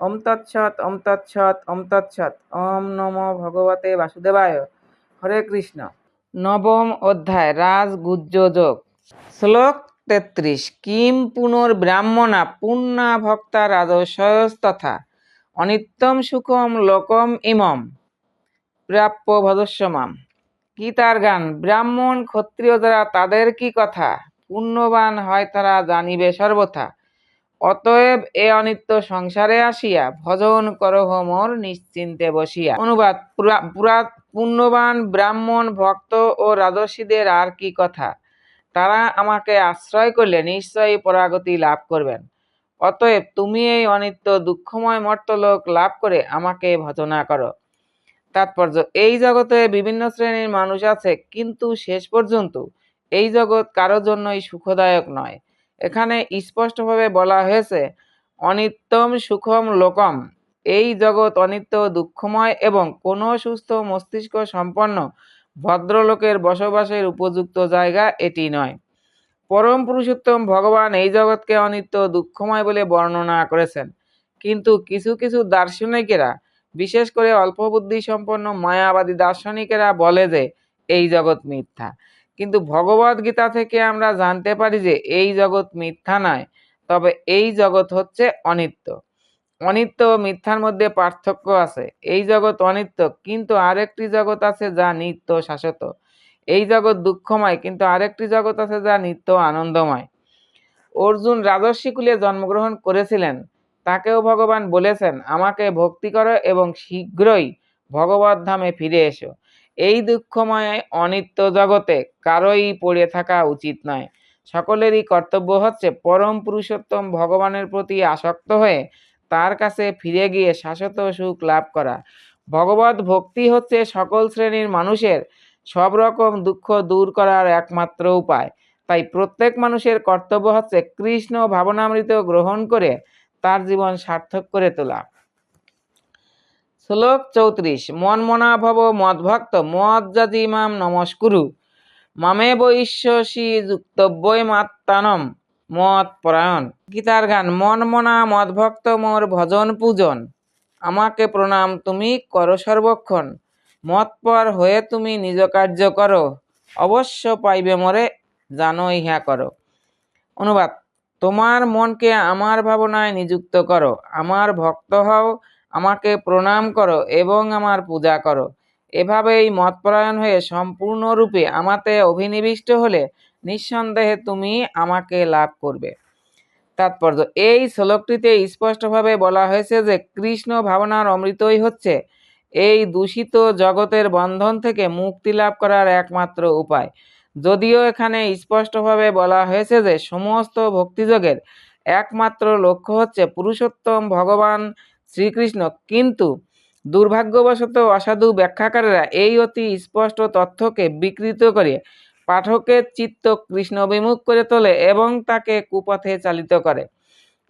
ওম তৎসৎ ওম তৎসৎ ওম তৎসৎ। ওম নমো ভগবতে বাসুদেবায়। হরে কৃষ্ণ। নবম অধ্যায় রাজগুজ্জ যোগ শ্লোক তেত্রিশ, কিম পুনর্ব্রাহ্মণা পুণ্যা ভক্তা রাজসয়স্তথা অনিত্যম সুখম লোকম ইমম, প্রাপ্য ভদস্যমাম কি তার গান? ব্রাহ্মণ ক্ষত্রিয় যারা, তাদের কি কথা? পুণ্যবান হয় তারা জানিবে সর্বথা। অতএব এ অনিত্য সংসারে আসিয়া ভজন করহ মোর নিশ্চিন্তে বসিয়া। অনুবাদ পুণ্যবান ব্রাহ্মণ, ভক্ত ও রাজসীদের আর কি কথা? তারা আমাকে আশ্রয় করলে নিশ্চয়ই পরাগতি লাভ করবেন। অতএব তুমি এই অনিত্য দুঃখময় মর্তলোক লাভ করে আমাকে ভজনা করো। তাৎপর্য, এই জগতে বিভিন্ন শ্রেণির মানুষ আছে, কিন্তু শেষ পর্যন্ত এই জগৎ কারও জন্যই সুখদায়ক নয়। এখানে স্পষ্টভাবে বলা হয়েছে, অনিত্যম সুখম লোকম। এই জগৎ অনিত্য, দুঃখময় এবং কোনো সুস্থ মস্তিষ্ক সম্পন্ন ভদ্রলোকের বসবাসের উপযুক্ত জায়গা এটি নয়। পরম পুরুষোত্তম ভগবান এই জগৎকে অনিত্য, দুঃখময় বলে বর্ণনা করেছেন। কিন্তু কিছু কিছু দার্শনিকেরা, বিশেষ করে অল্প বুদ্ধি সম্পন্ন মায়াবাদী দার্শনিকেরা বলে যে, এই জগৎ মিথ্যা। কিন্তু ভগবদ গীতা থেকে আমরা জানতে পারি যে এই জগৎ মিথ্যা নয়, তবে এই জগৎ হচ্ছে অনিত্য। অনিত্য ও মিথ্যার মধ্যে পার্থক্য আছে। এই জগৎ অনিত্য, কিন্তু আরেকটি জগৎ আছে যা নিত্য শাশ্বত। এই জগৎ দুঃখময়, কিন্তু আরেকটি জগৎ আছে যা নিত্য আনন্দময়। অর্জুন রাজস্বী কুলে জন্মগ্রহণ করেছিলেন। তাকেও ভগবান বলেছেন, আমাকে ভক্তি করো এবং শীঘ্রই ভগবত ধামে ফিরে এসো। এই দুঃখময় অনিত্য জগতে কারোই পড়ে থাকা উচিত নয়। সকলেরই কর্তব্য হচ্ছে পরম পুরুষোত্তম ভগবানের প্রতি আসক্ত হয়ে তার কাছে ফিরে গিয়ে শাশ্বত সুখ লাভ করা। ভগবত ভক্তি হচ্ছে সকল শ্রেণির মানুষের সব রকম দুঃখ দূর করার একমাত্র উপায়। তাই প্রত্যেক মানুষের কর্তব্য হচ্ছে কৃষ্ণ ভাবনামৃত গ্রহণ করে তার জীবন সার্থক করে তোলা। শ্লোক চৌত্রিশ। মন মনা ভব মদ মদভক্ত মজ্জাজি মাম নমস্কুরু। মামে বৈশ্বসী যুক্তব্যই মাত্তানম মত পরায়ণ। গীতার গান, মন মনা মদভক্ত মোর ভজন পূজন। আমাকে প্রণাম তুমি করো সর্বক্ষণ। মতপর হয়ে তুমি নিজ কার্য করো। অবশ্য পাইবে মোরে, জানো ইহা করো। অনুবাদ, তোমার মনকে আমার ভাবনায় নিযুক্ত করো। আমার ভক্ত হও আমাকে প্রণাম করো এবং আমার পূজা করো। এভাবেই মতপরায়ণ হয়ে সম্পূর্ণরূপে আমাতে অভিনিবিষ্ট হলে নিঃসন্দেহে তুমি আমাকে লাভ করবে। তাৎপর্য, এই শ্লোকটিতে স্পষ্টভাবে বলা হয়েছে যে কৃষ্ণ ভাবনার অমৃতই হচ্ছে এই দূষিত জগতের বন্ধন থেকে মুক্তি লাভ করার একমাত্র উপায়। যদিও এখানে স্পষ্টভাবে বলা হয়েছে যে সমস্ত ভক্তিযোগের একমাত্র লক্ষ্য হচ্ছে পুরুষোত্তম ভগবান শ্রীকৃষ্ণ। কিন্তু দুর্ভাগ্যবশত অসাধু ব্যাখ্যাকারেরা এই অতি স্পষ্ট তথ্যকে বিকৃত করে পাঠকের চিত্ত কৃষ্ণ বিমুখ করে তোলে এবং তাকে কুপথে চালিত করে।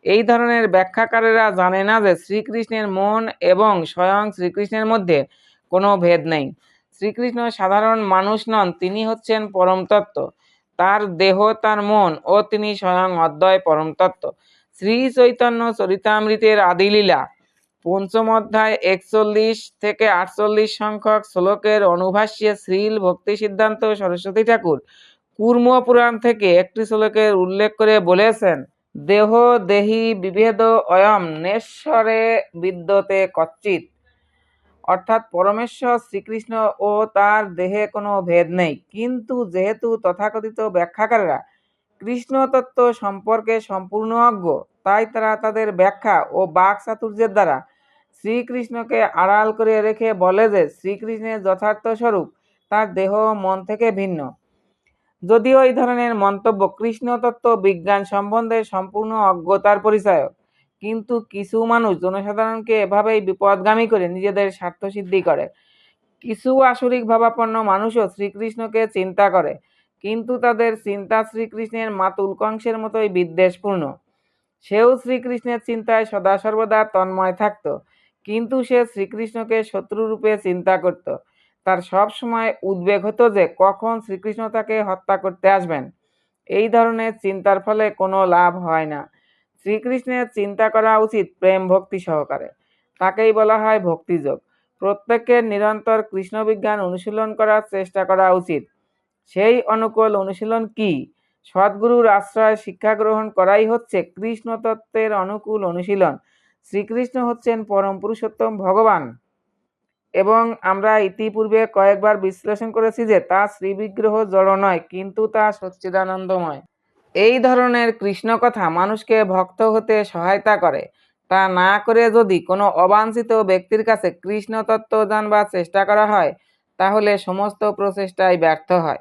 এই ধরনের ব্যাখ্যাকারেরা জানে না যে শ্রীকৃষ্ণের মন এবং স্বয়ং শ্রীকৃষ্ণের মধ্যে কোনো ভেদ নেই। শ্রীকৃষ্ণ সাধারণ মানুষ নন, তিনি হচ্ছেন পরম তত্ত্ব তার দেহ, তার মন ও তিনি স্বয়ং অদ্বয় পরমতত্ত্ব। শ্রী চৈতন্য চরিতামৃতের আদিলীলা পঞ্চম অধ্যায় একচল্লিশ থেকে আটচল্লিশ সংখ্যক শ্লোকের অনুভাষ্যে শ্রীল ভক্তি সিদ্ধান্ত সরস্বতী ঠাকুর কুর্ম পুরাণ থেকে একটি শ্লোকের উল্লেখ করে বলেছেন, দেহ দেহি বিভেদ অয়ম, নেশ্বরে বিদ্যতে কচ্চিত অর্থাৎ পরমেশ্বর শ্রীকৃষ্ণ ও তার দেহে কোনো ভেদ নেই। কিন্তু যেহেতু তথাকথিত ব্যাখ্যাকাররা কৃষ্ণ তত্ত্ব সম্পর্কে সম্পূর্ণ অজ্ঞ, তাই তারা তাদের ব্যাখ্যা ও বাক চাতুর্যের দ্বারা শ্রীকৃষ্ণকে আড়াল করে রেখে বলে যে, শ্রীকৃষ্ণের যথার্থ স্বরূপ, তার দেহ মন থেকে ভিন্ন। যদিও এই ধরনের মন্তব্য কৃষ্ণ তত্ত্ব বিজ্ঞান সম্বন্ধে সম্পূর্ণ অজ্ঞতার পরিচয় কিন্তু কিছু মানুষ জনসাধারণকে এভাবেই বিপদগামী করে নিজেদের স্বার্থসিদ্ধি করে। কিছু আসরিক ভাবাপন্ন মানুষও শ্রীকৃষ্ণকে চিন্তা করে, কিন্তু তাদের চিন্তা শ্রীকৃষ্ণের মাতুল কংসের মতোই বিদ্বেষপূর্ণ। সেও শ্রীকৃষ্ণের চিন্তায় সদা সর্বদা তন্ময় থাকত। কিন্তু সে শ্রীকৃষ্ণকে শত্রুরূপে চিন্তা করত। তার সব সময় উদ্বেগ হতো যে কখন শ্রীকৃষ্ণ তাকে হত্যা করতে আসবেন। এই ধরনের চিন্তার ফলে কোনো লাভ হয় না। শ্রীকৃষ্ণের চিন্তা করা উচিত প্রেম ভক্তি সহকারে। তাকেই বলা হয় ভক্তিযোগ। প্রত্যেকের নিরন্তর কৃষ্ণ বিজ্ঞান অনুশীলন করার চেষ্টা করা উচিত। সেই অনুকূল অনুশীলন কি? সদ্গুরুর আশ্রয় শিক্ষা গ্রহণ করাই হচ্ছে কৃষ্ণ তত্ত্বের অনুকূল অনুশীলন। শ্রীকৃষ্ণ হচ্ছেন পরম পুরুষোত্তম ভগবান। এবং আমরা ইতিপূর্বে কয়েকবার বিশ্লেষণ করেছি যে তা শ্রীবিগ্রহ জড় নয়, কিন্তু তা সচ্চিদানন্দময়। এই ধরনের কৃষ্ণ কথা মানুষকে ভক্ত হতে সহায়তা করে। তা না করে যদি কোনো অবাঞ্ছিত ব্যক্তির কাছে কৃষ্ণ তত্ত্ব জানবার চেষ্টা করা হয়, তাহলে সমস্ত প্রচেষ্টাই ব্যর্থ হয়।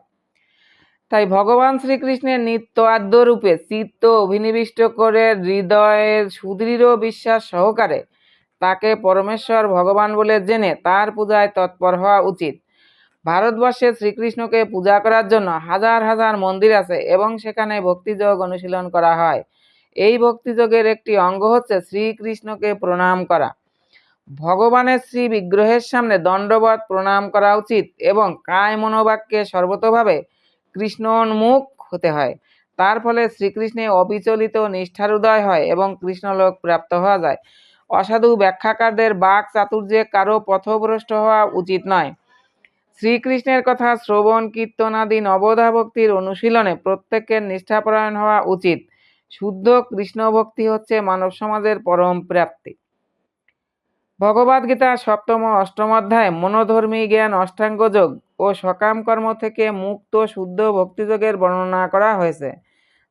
তাই ভগবান শ্রীকৃষ্ণের নিত্য আদ্যরূপে চিত্ত অভিনিবিষ্ট করে হৃদয়ের সুদৃঢ় বিশ্বাস সহকারে তাকে পরমেশ্বর ভগবান বলে জেনে তার পূজায় তৎপর হওয়া উচিত। ভারতবর্ষে শ্রীকৃষ্ণকে পূজা করার জন্য হাজার হাজার মন্দির আছে এবং সেখানে ভক্তিযোগ অনুশীলন করা হয়। এই ভক্তিযোগের একটি অঙ্গ হচ্ছে শ্রীকৃষ্ণকে প্রণাম করা। ভগবানের শ্রী বিগ্রহের সামনে দণ্ডবত প্রণাম করা উচিত এবং কায় মনোবাক্যে সর্বতভাবে কৃষ্ণোন্মুখ হতে হয়। তার ফলে শ্রীকৃষ্ণে অবিচলিত নিষ্ঠার উদয় হয় এবং কৃষ্ণলোক প্রাপ্ত হওয়া যায়। অসাধু ব্যাখ্যাকারদের বাক চাতুর্যে কারও পথভ্রষ্ট হওয়া উচিত নয়। শ্রীকৃষ্ণের কথা শ্রবণ কীর্তনাদি নবধা ভক্তির অনুশীলনে প্রত্যেকের নিষ্ঠাপরায়ণ হওয়া উচিত। শুদ্ধ কৃষ্ণ ভক্তি হচ্ছে মানব সমাজের পরম প্রাপ্তি। ভগবদ্গীতা সপ্তম অষ্টম অধ্যায়, মনোধর্মী জ্ঞান, অষ্টাঙ্গ যোগ ও সকাম কর্ম থেকে মুক্ত শুদ্ধ ভক্তিযোগের বর্ণনা করা হয়েছে।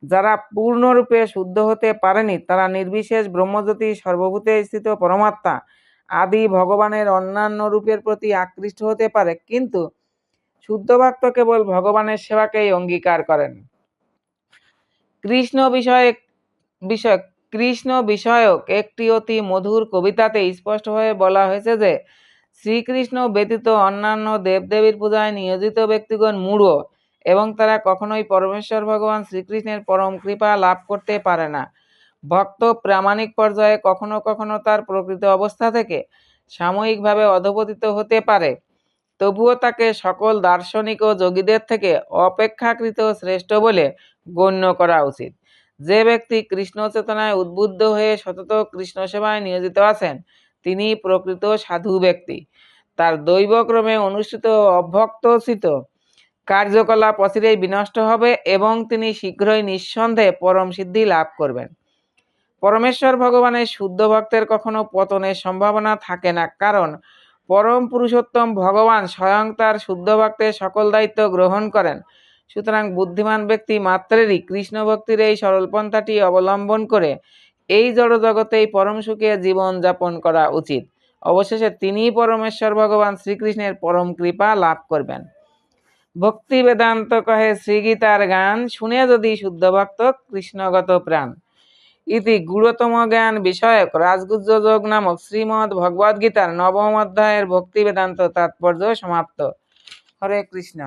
যারা পূর্ণরূপে শুদ্ধ হতে পারেনি, তারা নির্বিশেষ ব্রহ্মজ্যোতি, সর্বভূতে স্থিত পরমাত্মা আদি ভগবানের অন্যান্য রূপের প্রতি আকৃষ্ট হতে পারে, কিন্তু শুদ্ধ ভক্ত কেবল ভগবানের সেবাকেই অঙ্গীকার করেন। কৃষ্ণ বিষয়ে, বিষয় কৃষ্ণ বিষয়ক একটি অতি মধুর কবিতাতে স্পষ্টভাবে বলা হয়েছে যে, শ্রীকৃষ্ণ ব্যতীত অন্যান্য দেবদেবীর পূজায় নিয়োজিত ব্যক্তিগণ মূঢ় এবং তারা কখনোই পরমেশ্বর ভগবান শ্রীকৃষ্ণের পরম কৃপা লাভ করতে পারে না। ভক্ত প্রামাণিক পর্যায়ে কখনো কখনো তার প্রকৃত অবস্থা থেকে সাময়িকভাবে অধপতিত হতে পারে। তবুও তাকে সকল দার্শনিক ও যোগীদের থেকে অপেক্ষাকৃত শ্রেষ্ঠ বলে গণ্য করা উচিত। যে ব্যক্তি কৃষ্ণ চেতনায় উদ্বুদ্ধ হয়ে সতত কৃষ্ণ সেবায় নিয়োজিত আছেন, তিনি প্রকৃত সাধু ব্যক্তি। তার দৈবক্রমে অনুষ্ঠিত অভক্তচিত কার্যকলাপ অচিরেই বিনষ্ট হবে এবং তিনি শীঘ্রই নিঃসন্দেহে পরম সিদ্ধি লাভ করবেন। পরমেশ্বর ভগবানের শুদ্ধ ভক্তের কখনো পতনের সম্ভাবনা থাকে না, কারণ পরম পুরুষোত্তম ভগবান স্বয়ং তার শুদ্ধ ভক্তের সকল দায়িত্ব গ্রহণ করেন। সুতরাং বুদ্ধিমান ব্যক্তি মাত্রেরই কৃষ্ণ ভক্তির এই সরলপন্থাটি অবলম্বন করে এই জড়জগতেই পরম সুখে জীবন যাপন করা উচিত। অবশেষে তিনিই পরমেশ্বর ভগবান শ্রীকৃষ্ণের পরম কৃপা লাভ করবেন। ভক্তি বেদান্ত কহে শ্রীগীতার গান, শুনে যদি শুদ্ধ ভক্ত কৃষ্ণগত প্রাণ। ইতি গুরুতম জ্ঞান বিষয়ক রাজগুজ্জ যোগ নামক শ্রীমদ্ ভগবদ্গীতার নবম অধ্যায়ের ভক্তি বেদান্ত তাৎপর্য সমাপ্ত। হরে কৃষ্ণ।